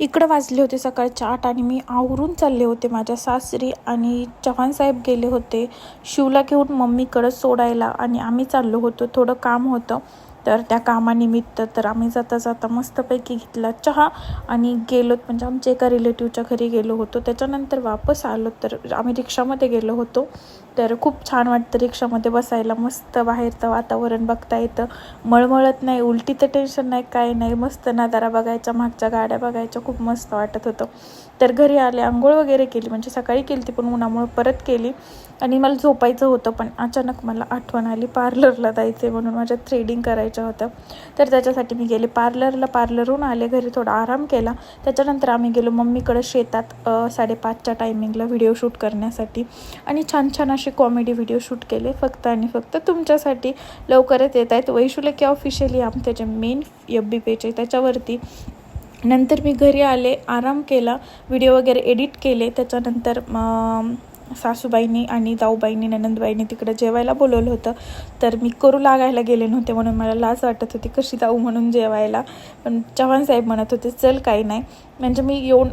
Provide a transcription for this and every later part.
इकडं वाजले होते सकाळच्या आठ आणि मी आवरून चालले होते. माझ्या सासरी आणि चव्हाणसाहेब गेले होते शिवला घेऊन मम्मीकडं सोडायला आणि आम्ही चाललो होतो. थोडं काम होतं. तर त्या कामानिमित्त तर आम्ही जाता जाता मस्तपैकी घेतला चहा आणि गेलोत म्हणजे आमच्या एका रिलेटिव्हच्या घरी गेलो होतो. त्याच्यानंतर वापस आलो तर आम्ही रिक्षामध्ये गेलो होतो. तर खूप छान वाटतं रिक्षामध्ये बसायला. मस्त बाहेरचं वातावरण बघता येतं. मळमळत नाही उलटी तर टेन्शन नाही काय नाही. मस्त नजारा बघायचा मागच्या गाड्या बघायच्या खूप मस्त वाटत होतं. तर घरी आले आंघोळ वगैरे केली म्हणजे सकाळी केली ती पण उन्हामुळे परत केली. आणि मला झोपायचं होतं पण अचानक मला आठवण आली पार्लरला जायचे म्हणून. माझ्या थ्रेडिंग करायचं होतं. तर त्याच्यासाठी मी गेले पार्लरला. पार्लरहून आले घरी थोडा आराम केला. त्याच्यानंतर आम्ही गेलो मम्मीकडे शेतात साडेपाचच्या टायमिंगला व्हिडिओ शूट करण्यासाठी. आणि छान छान असे कॉमेडी व्हिडिओ शूट केले फक्त आणि फक्त तुमच्यासाठी. लवकरच येत आहेत. वैशुलकी ऑफिशियली आम त्याचे मेन एफ बी पेज आहे. त्याच्यावरती नंतर मी घरी आले आराम केला व्हिडिओ वगैरे एडिट केले. त्याच्यानंतर सासूबाईंनी आणि दाऊबाईंनी ननंदबाईंनी तिकडे जेवायला बोलवलं होतं. तर मी करू लागायला गेले नव्हते म्हणून मला लाज वाटत होती कशी जाऊ म्हणून जेवायला? पण चव्हाण साहेब म्हणत होते चल काही नाही. म्हणजे मी येऊन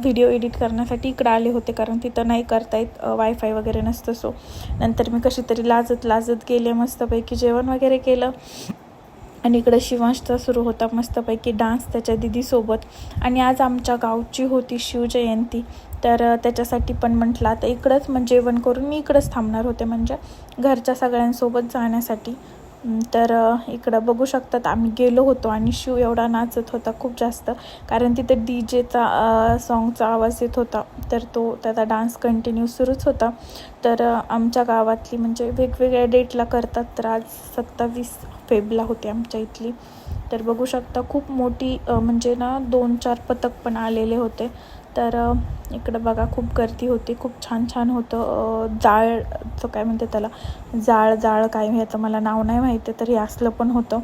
व्हिडिओ एडिट करण्यासाठी इकडं आले होते कारण तिथं नाही करता येत वायफाय वगैरे नसतं सो नंतर मी कशी तरी लाजत लाजत गेले मस्तपैकी जेवण वगैरे केलं. आणि इकडं शिवांशचा सुरू होता मस्तपैकी डान्स त्याच्या दिदीसोबत. आणि आज आमच्या गावची होती शिवजयंती. तर त्याच्यासाठी पण म्हटलं आता इकडंच मग जेवण करून मी इकडंच थांबणार होते म्हणजे घरच्या सगळ्यांसोबत जाण्यासाठी. तर इकडं बघू शकतात आम्ही गेलो होतो आणि शिव एवढा नाचत होता खूप जास्त. कारण तिथं डी जेचा सॉन्गचा आवाज येत होता. तर तो त्याचा डान्स कंटिन्यू सुरूच होता. तर आमच्या गावातली म्हणजे वेगवेगळ्या डेटला करतात तर आज सत्तावीस फेबला होते आमच्या इथली. तर बघू शकता खूप मोठी म्हणजे ना दोन चार पथक पण आलेले होते. तर इकडं बघा खूप गर्दी होती खूप छान छान होतं. जाळचं काय म्हणते त्याला? जाळ जाळ काय ह्याचं मला नाव नाही माहिती तर हे असलं पण होतं.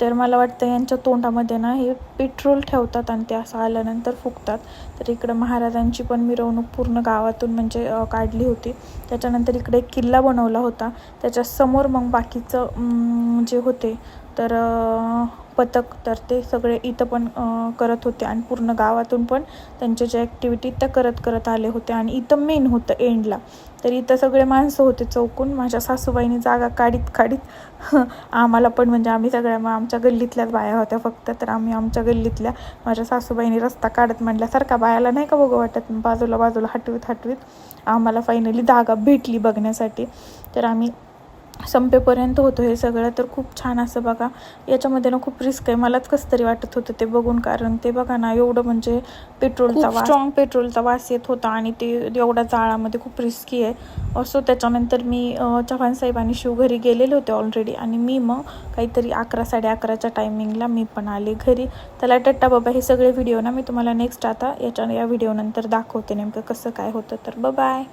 तर मला वाटतं यांच्या तोंडामध्ये ना हे पेट्रोल ठेवतात आणि ते असं आल्यानंतर फुकतात. तर इकडं महाराजांची पण मिरवणूक पूर्ण गावातून म्हणजे काढली होती. त्याच्यानंतर इकडे एक किल्ला बनवला होता. त्याच्यासमोर मग बाकीचं जे होते तर पथक तर ते सगळे इथं पण करत होते आणि पूर्ण गावातून पण त्यांच्या ज्या ॲक्टिव्हिटी त्या करत करत आले होते आणि इथं मेन होतं एंडला तर इथं सगळे माणसं होते चौकून. माझ्या सासूबाईने जागा काढीत काढीत आम्हाला पण म्हणजे आम्ही सगळ्या मग आमच्या गल्लीतल्याच बाया होत्या फक्त. तर आम्ही आमच्या गल्लीतल्या माझ्या सासूबाईने रस्ता काढत म्हटल्यासारखा बायाला नाही का बघू वाटत? बाजूला बाजूला हटवीत हटवीत. आम्हाला फायनली जागा भेटली बघण्यासाठी. तर आम्ही संपेपर्यंत होतं हे सगळं तर खूप छान असं बघा. याच्यामध्ये ना खूप रिस्क आहे. मलाच कसं तरी वाटत होतं ते बघून कारण ते बघा ना एवढं म्हणजे पेट्रोलचा स्ट्रॉंग पेट्रोलचा वास येत होता आणि ते एवढ्या जाळामध्ये खूप रिस्की आहे. असो त्याच्यानंतर मी चव्हाण साहेब आणि शिवघरी गेलेले होते ऑलरेडी आणि मी मग काहीतरी अकरा साडे अकराच्या टायमिंगला मी पण आले घरी. त्याला टट्टा बाबा हे सगळे व्हिडिओ ना मी तुम्हाला नेक्स्ट आता याच्या या व्हिडिओनंतर दाखवते नेमकं कसं काय होतं. तर बाय